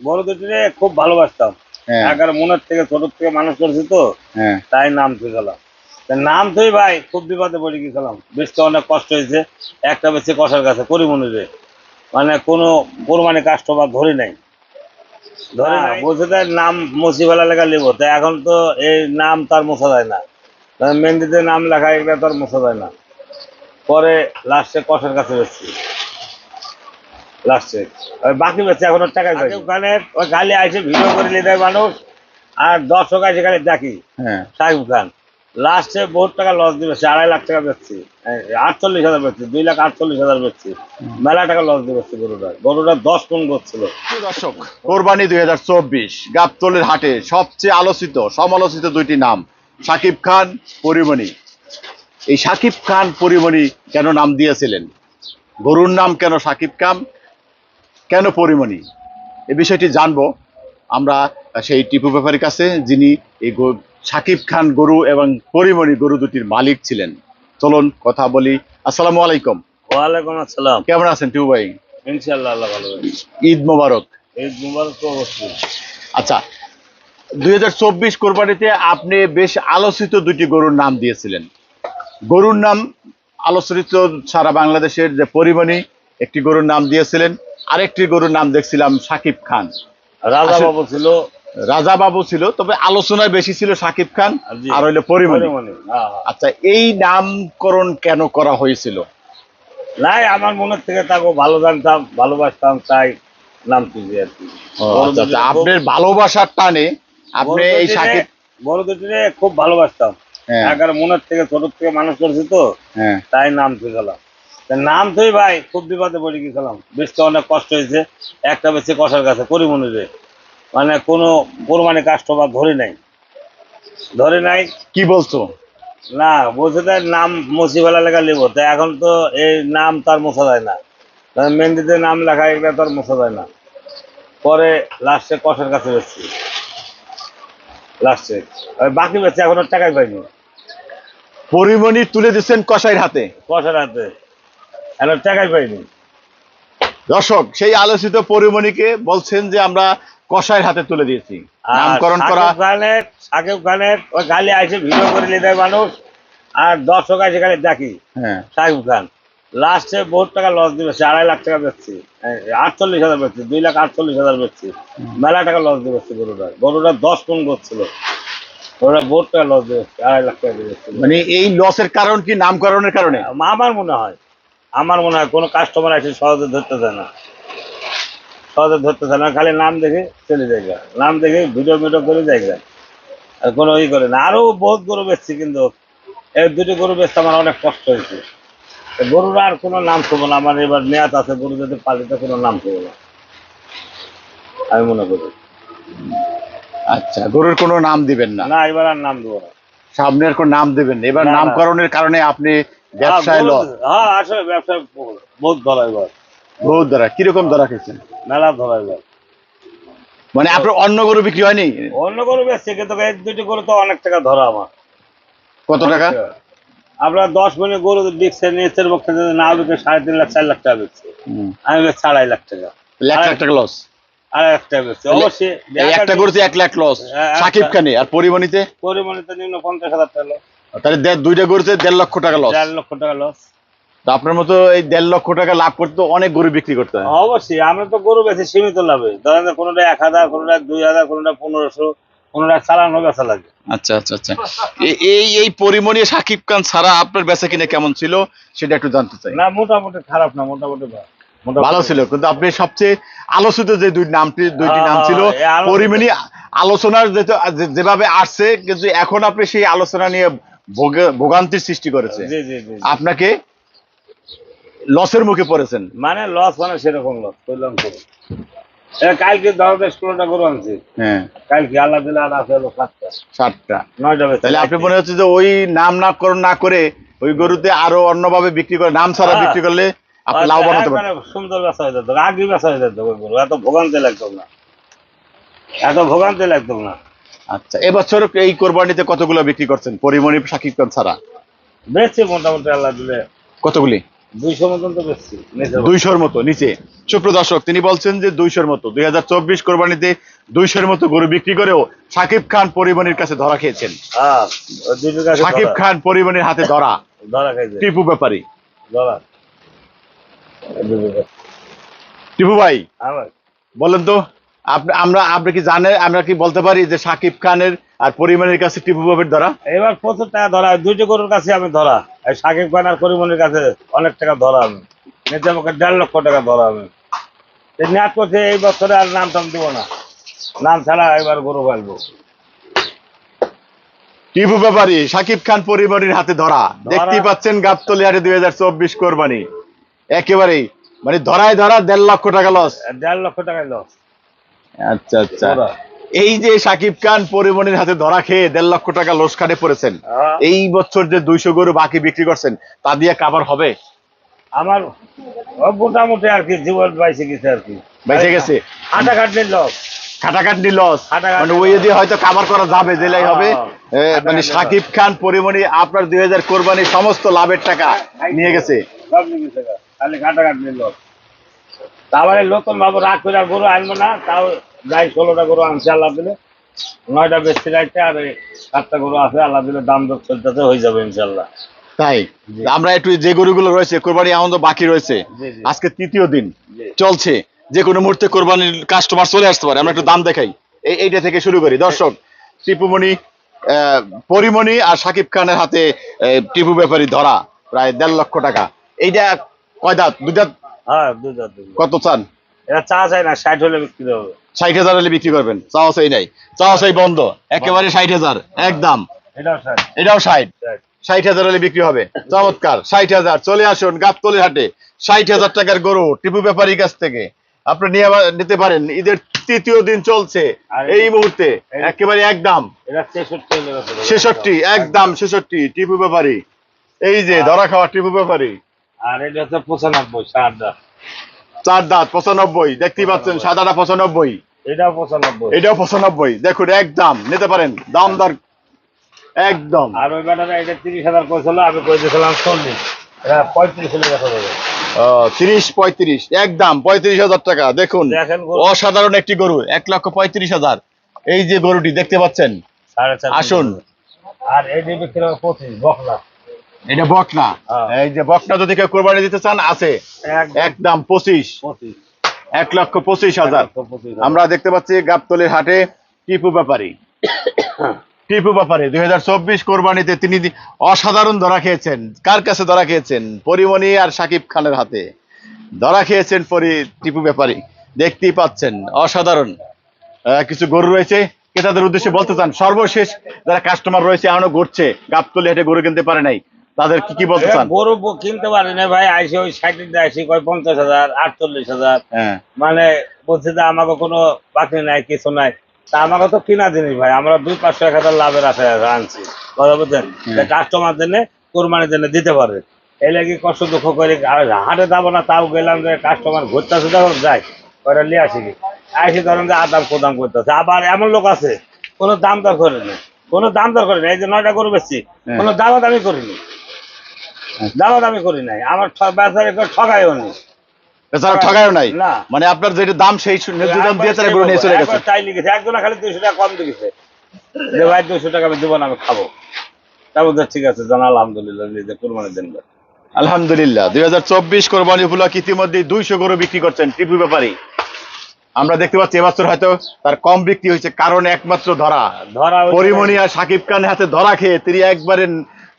বড় দুটিরে খুব ভালোবাসতাম। হ্যাঁ। এগারো মনের থেকে ছোট থেকে মানুষ করেছি তো হ্যাঁ। তাই নাম তুই গেলাম। নাম তুই ভাই খুব বিপদে পড়ে গেছিলাম। বেচতে অনেক কষ্ট হয়েছে একটা বেচে কষার কাছে পরিমণিরে মানে কোনো কোরবানি কাস্টমার ধরে নাই। ধরে নাই। বলছে তাই নাম মুছি ফেলা লেখা লিব। তাই এখন তো এই নাম তার মোছা যায় না। মেহেন্দিতে নাম লেখা এগুলো তার মোছা যায় না। পরে লাস্টে কষার কাছে বেচছি লাস্টে বাকি এখন ওখানে ওই গালি আসে ভিডিও করে নিয়ে দেয় মানুষ আর দর্শক আসে খালি দেখি। হ্যাঁ। সাকিব খান। লাস্টে বহুত টাকা লস আড়াই লাখ টাকা বেচছি। আটচল্লিশ হাজার বেচছি দুই লাখ আটচল্লিশ হাজার বেচছি। মেলা টাকা লস দিবে গরুটা গরুটা দশ কোন করছিল দর্শক কোরবানি দুই হাজার চব্বিশ গাবতলের হাটে সবচেয়ে আলোচিত সমালোচিত দুইটি নাম সাকিব খান পরিমণি। এই সাকিব খান পরিমণি কেন নাম দিয়েছিলেন? গরুর নাম কেন সাকিব খান? কেন পরিমণি? এ বিষয়টি জানব। আমরা সেই টিপু ব্যাপারীর কাছে যিনি এই সাকিব খান গরু এবং পরিমণি গরু দুটির মালিক ছিলেন। চলুন কথা বলি। আসসালামু আলাইকুম। ওয়ালাইকুম আসসালাম। কেমন আছেন টিপু ভাই? আল্লাহ ভালো ঈদ মোবারক। তো অবশ্যই। আচ্ছা দুই হাজার চব্বিশ কোরবানিতে আপনি বেশ আলোচিত দুটি গরুর নাম দিয়েছিলেন। গরুর নাম আলোচিত সারা বাংলাদেশের যে পরিমণি একটি গরুর নাম দিয়েছিলেন। আরেকটি গরুর নাম দেখছিলাম সাকিব খান। রাজা বাবু ছিল। রাজা বাবু ছিল তবে আলোচনায় বেশি ছিল সাকিব খান আর হইল পরিমণি। হ্যাঁ, হ্যাঁ। আচ্ছা এই নামকরণ কেন করা হয়েছিল? নাই আমার মনের থেকে তাকে ভালো জানতাম ভালোবাসতাম তাই নাম তুলছি আর কি। আচ্ছা আচ্ছা আপনার ভালোবাসার টানে আপনি এই সাকিব বড় দুটিরে খুব ভালোবাসতাম। হ্যাঁ। এগারো মনের থেকে ছোট থেকে মানুষ করেছি তো হ্যাঁ। তাই নাম তুই গেলাম নাম তুই ভাই খুব বিপদে পড়ে গেছিলাম। বেচতে অনেক কষ্ট হয়েছে একটা বেচে কষার কাছে পরিমণিরে মানে কোনো কোরবানি কাস্টমার ধরে নাই। ধরে নাই। কি বলছো? না বলছে তাই নাম মুছি ফেলা লেখা লিব। তাই এখন তো এই নাম তার মোছা যায় না। মেহেন্দিতে নাম লেখা এগুলো তার মোছা যায় না। পরে লাস্টে কষার কাছে বেচছি লাস্টে বাকি বেচছে এখন টাকাই পাইনি। পরিমণি তুলে দিচ্ছেন কসাইয়ের হাতে। কষার হাতে। এখন টাকাই পাইনি। দর্শক সেই আলোচিত পরিমণিকে বলছেন যে আমরা কসাইয়ের হাতে তুলে দিয়েছি। নামকরণ করা শাকিব খানের ওই গালি আসে ভিডিও করে নিয়ে দেয় মানুষ আর দর্শক আসে খালি দেখি। হ্যাঁ। শাকিব খান। লাস্টে বহুত টাকা লস দিবে সে আড়াই লাখ টাকা বেচছি। আটচল্লিশ হাজার বেচছি দুই লাখ আটচল্লিশ হাজার বেচছি। মেলা টাকা লস দিয়ে বেচছি গরুটা গরুটা দশ কোন করছিল বহুত টাকা লস দিয়ে বেচছি, আড়াই লাখ টাকা দিয়ে বেচছি। মানে এই লসের কারণ কি? নামকরণের কারণে? আমার মনে হয়। আমার মনে হয় কোনো কাস্টমার আসে সহজে ধরতে চায় না সহজে ধরতে চায় না খালি নাম দেখে চলে যায়। নাম দেখে ভিডিও ভিডিও করে যায়। আর কোনো ই করে না আরও বহুত গরু বেচছি কিন্তু এই দুটো গরু বেচতে আমার অনেক কষ্ট হয়েছে গরুর আর কোনো নাম থবো না আমার এবার মেয়াদ আছে গরু যদি পালিতে কোনো নাম থবো না আমি মনে করি আচ্ছা গরুর কোনো নাম দিবেন না না এবার আর নাম দেবো না সামনের কোনো নাম দেবেন না। এবার। নামকরণের কারণে আপনি ব্যবসায় লস হ্যাঁ আসলে ব্যবসায় বহুত ধরা এবার বহুত ধরা কীরকম ধরা খেয়েছেন? মেলা ধরা এবার মানে আপনার অন্য গরু বিক্রি হয়নি? অন্য গরু বেচছে কিন্তু এই দুটি গরু তো অনেক টাকা ধরা আমার। কত টাকা? আপনার দশ মিনিট গরু নিচের পক্ষে যদি না বিকে সাড়ে তিন লাখ চার লাখ টাকা হুম। আমি বেচছি আড়াই লাখ টাকা। লাখ টাকা লস আড়াই লাখ টাকা বেচছি। অবশ্যই এই একটা গরুতে এক লাখ লস হ্যাঁ, সাকিব খানে আর পরিমণিতে? পরিমাণে তো নিম্ন পঞ্চাশ হাজার টাকা লস তাহলে দুইটা গরুতে দেড় লক্ষ টাকা লস চার লক্ষ টাকা লস তো আপনার মতো এই দেড় লক্ষ টাকা লাভ করতে অনেক গরু বিক্রি করতে হয়। অবশ্যই আমরা তো গরু বেশি সীমিত লাভে। ধরেন কোনোটা এক হাজার কোনোটা দুই হাজার কোনোটা পনেরোশো কোনোটা চালানো বেচা লাগে। আচ্ছা আচ্ছা আচ্ছা। এই এই পরিমণি সাকিব খান ছাড়া আপনার বেচা কিনে কেমন ছিল সেটা একটু জানতে চাই। না মোটামুটি খারাপ না মোটামুটি ভালো। ভালো ছিল কিন্তু আপনি সবচেয়ে আলোচিত যে দুই নামটি দুইটি নাম হ্যাঁ, ছিল এই আলোচিত- পরিমণি আলোচনার যেভাবে আসছে কিন্তু এখন আপনি সেই আলোচনা নিয়ে ভোগান্তির সৃষ্টি করেছে। আপনাকে লসের মুখে পড়েছেন। মানে লস মানে সেরকম লস করলাম কালকে ধরো ষোলোটা গরু আনছি। হ্যাঁ। কালকে আল্লাহ দিলে আর আছে হলো সাতটা। ষাটটা নয়টা তাহলে আপনি মনে হচ্ছে যে ওই নাম নামকরণ না করে ওই গরুতে আরও অন্যভাবে বিক্রি করে নাম ছাড়া হ্যাঁ। বিক্রি করলে আপনি লাভবান হতে পারেন সুন্দর বেচা হয়ে যেত আগে বেচা হয়ে যেত ওই গরু এত ভোগান্তি লাগতো না। এত ভোগান্তি লাগতো না। আচ্ছা এবছর এই কোরবানিতে কতগুলো বিক্রি করছেন? পরিমণি সাকিব খান ছাড়া? বেচছি মোটামুটি আল্লাহ দিলে। কতগুলি? দুইশোর মতো। নিচে। তিনি বলছেন যে দুইশোর মতো। দুই হাজার চব্বিশ কোরবানিতে দুইশোর মতো গরু বিক্রি করেও সাকিব খান পরিবহনের কাছে ধরা খেয়েছেন। হ্যাঁ সাকিব খান পরিবহনের হাতে ধরা। ধরা টিপু ব্যাপারী। টিপু ভাই বলেন তো। আমরা আপনি কি জানেন আমরা কি বলতে পারি যে সাকিব খানের আর পরিবহনের কাছে টিপু বাবের ধরা? এবার প্রচুর টাকা ধরা। দুইটা গরুর কাছে আমি ধরা। সাকিব খান আর করিমনের কাছে অনেক টাকা ধরা আমি। নিচে আমাকে দেড় লক্ষ টাকা ধরা আমি। নেট করছে এই বছরে আর নাম টাম দিব না। নাম ছাড়া এবার গরু পালবো। টিপু ব্যাপারী সাকিব খান পরিবারের হাতে ধরা। দেখতেই পাচ্ছেন গাবতলি হাটে দুই হাজার চব্বিশ কোরবানি। একেবারেই মানে ধরায় ধরা দেড় লক্ষ টাকা লস দেড় লক্ষ টাকা লস আচ্ছা আচ্ছা। এই যে সাকিব খান পরিবহনের হাতে ধরা খেয়ে দেড় লক্ষ টাকা লোস খাটে পড়েছেন। এই বছর যে দুইশো গরু বাকি বিক্রি করছেন তা দিয়ে কাবার হবে? আমার মোটামুটি আর কি জীবন বাইসে গেছে আর কি। বেঁচে গেছে? হাঁটা কাটলে লস। খাটাখাটনি লস? মানে ওই দিয়ে হয়তো কাবার করা যাবে জেলাই হবে। হ্যাঁ, মানে সাকিব খান পরিমণি আপনার দুই হাজার কোরবানির সমস্ত লাভের টাকা নিয়ে গেছে। সব নিয়ে গেছে খালি কাটা লস। তারপরে নতুন ভাবে রাগ করে আর গরু আনব না তাও যাই ষোলোটা গরু আনছে আল্লাহ দিলে। নয়টা বেশি রাখতে আর সাতটা গরু আছে আল্লাহ দিলে দাম দর চলতেছে হয়ে যাবে ইনশাল্লাহ তাই? আমরা একটু যে গরুগুলো রয়েছে কোরবানি আনন্দ বাকি রয়েছে। আজকে তৃতীয় দিন চলছে। যে কোনো মুহূর্তে কোরবানির কাস্টমার চলে আসতে পারে আমরা একটু দাম দেখাই। এইটা থেকে শুরু করি। দর্শক টিপুমণি আহ, পরিমণি আর সাকিব খানের হাতে টিপু ব্যাপারী ধরা প্রায় দেড় লক্ষ টাকা। এইটা কয় দাঁত? দুই দাঁত? হ্যাঁ কত চান? এটা চা চাই না ষাট হলে বিক্রি হবে। ষাট হাজার হলে বিক্রি করবেন। চাওয়া চাই নাই। চাওয়া চাই বন্ধ। একেবারে ষাট হাজার একদম। এটাও ষাট। ষাট। হাজার হলে বিক্রি হবে। চমৎকার। ষাট হাজার। চলে আসুন গাবতলি হাটে। ষাট হাজার টাকার গরু টিপু ব্যাপারীর কাছ থেকে। আপনি নিয়ে নিতে পারেন। ঈদের তৃতীয় দিন চলছে এই মুহূর্তে। একেবারে একদম। ছেষট্টি একদম ছেষট্টি টিপু ব্যাপারী। এই যে ধরা খাওয়া টিপু ব্যাপারী। আর এটা হচ্ছে পঁচানব্বই ষাট চার দাঁত পঁচানব্বই। দেখতেই পাচ্ছেন সাদাটা পঁচানব্বই। এটাও পঁচানব্বই। এটাও পঁচানব্বই। দেখুন একদম নিতে পারেন দাম দর একদম। আর ওই বেটাটা এটা তিরিশ হাজার করেছিল আমি করে দিয়েছিলাম চল্লিশ। এটা পঁয়ত্রিশ হলে দেখা যাবে। তিরিশ পঁয়ত্রিশ একদম পঁয়ত্রিশ হাজার টাকা। দেখুন দেখেন অসাধারণ একটি গরু এক লক্ষ পঁয়ত্রিশ হাজার। এই যে গরুটি দেখতে পাচ্ছেন? আসুন। আর এই যে বিক্রি পঁচিশ বকলা এটা বকনা। হ্যাঁ। এই যে বকনা যদি কেউ কোরবানি দিতে চান আছে। এক একদম পঁচিশ। এক লক্ষ পঁচিশ হাজার। আমরা দেখতে পাচ্ছি গাবতলির হাটে টিপু ব্যাপারী। টিপু ব্যাপারী। দুই হাজার চব্বিশ কোরবানিতে তিনি অসাধারণ ধরা খেয়েছেন। কার কাছে ধরা খেয়েছেন? পরিমণি আর সাকিব খানের হাতে। ধরা খেয়েছেন পরি টিপু ব্যাপারী। দেখতেই পাচ্ছেন অসাধারণ। কিছু গরু রয়েছে। ক্রেতাদের উদ্দেশ্যে বলতে চান সর্বশেষ যারা কাস্টমার রয়েছে এখনও ঘুরছে। গাবতলি হাটে গরু কিনতে পারে নাই। তাদের কি কি বলতে চান? গরু কিনতে পারে না ভাই আইসে ওই ষাট দিয়ে আইসি কয় পঞ্চাশ হাজার আটচল্লিশ হাজার। হ্যাঁ। মানে বলছে যে আমাকে কোনো বাকি নাই কিছু নাই। তা আমাকে তো কিনা জিনিস ভাই আমরা দুই পাঁচশো এক হাজার লাভের আশায় আনছি। কথা বুঝছেন? কাস্টমার জন্য কোরবানির জন্য দিতে পারে এই লাগি কষ্ট দুঃখ করে হাটে যাব না তাও গেলাম যে কাস্টমার ঘুরতেছে যখন যাই ওটা নিয়ে আসি কি আসি ধরেন যে আদাম কোদাম করতেছে। আবার এমন লোক আছে কোনো দাম দর করে না। কোনো দাম দর করে না এই যে নয়টা গরু বেচছি কোনো দামা দামি করিনি। দামা দামি করি নাই। আমার বেচারে কেউ নাই। মানে আপনার যেটা দাম সেই ন্যায্য দাম দিয়ে তারা গরু নিয়ে চলে গেছে? একবার লিখেছে। একজনে খালি দুইশো টাকা কম লিখেছে যে ভাই দুইশো টাকা আমি দেবো না আমি খাব। তা ঠিক আছে জানা আলহামদুলিল্লাহ নিজে কুরবানি দেন আলহামদুলিল্লাহ। দুই হাজার চব্বিশ কোরবানি উপলক্ষে ইতিমধ্যে দুইশো গরু বিক্রি করছেন টিপু ব্যাপারী। আমরা দেখতে পাচ্ছি এবছর হয়তো তার কম বিক্রি হয়েছে কারণ একমাত্র ধরা। ধরা পরিমণি আর সাকিব খানের হাতে ধরা খেয়ে তিনি একবারে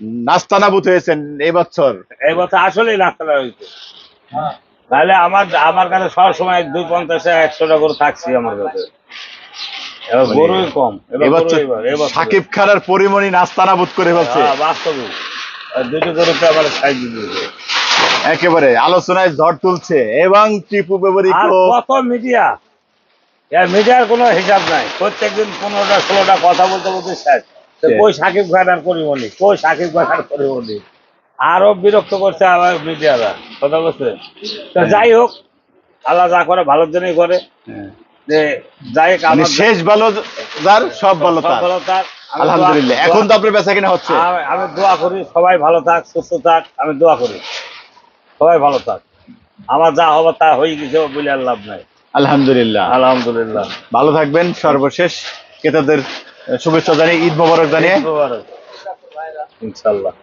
নাস্তানাবুত হয়েছেন এবছর এই বছর আসলেই নাস্তাটা হয়েছে। তাহলে আমার আমার কাছে সব সময় দুই পঞ্চাশ একশো টাকা করে থাকছি আমার কাছে। গরুই কম। এবার এবছর গরুই এবার- এবছর- সাকিব খান আর পরিমণি নাস্তানাবুত করে ফেলছে। হ্যাঁ, বাস্তবে দুটো গরুতে আমার সাইজ দিয়েছে। একেবারে আলোচনায় ঝড় তুলছে এবং টিপু ব্যাপারী কত মিডিয়া? মিডিয়ার কোনো হিসাব নাই। প্রত্যেকদিন পনেরোটা ষোলোটা কথা বলতে বলতে শেষ। কই সাকিব খান আর করিমনি কই সাকিব খান আর করিমনি আরও বিরক্ত করছে আবার মিডিয়ারা। কথা বলছে? তো যাই হোক আল্লাহ যা করে ভালোর জন্যই করে। যে যাই মানে শেষ ভালো যার সব ভালো তার। ভালো আমি আলহামদুলিল্লাহ। দোয়া- এখন তো আপনার বেচা কিনা হচ্ছে। আমি- দোয়া করি সবাই ভালো থাক সুস্থ থাক আমি দোয়া করি। সবাই ভালো থাক। আমার যা হবে তা হয়ে গেছে বলে আর লাভ নাই। আলহামদুলিল্লাহ। আলহামদুলিল্লাহ। ভালো থাকবেন সর্বশেষ ক্রেতাদের শুভেচ্ছা জানিয়ে ঈদ মোবারক জানিয়ে। ইনশাল্লাহ।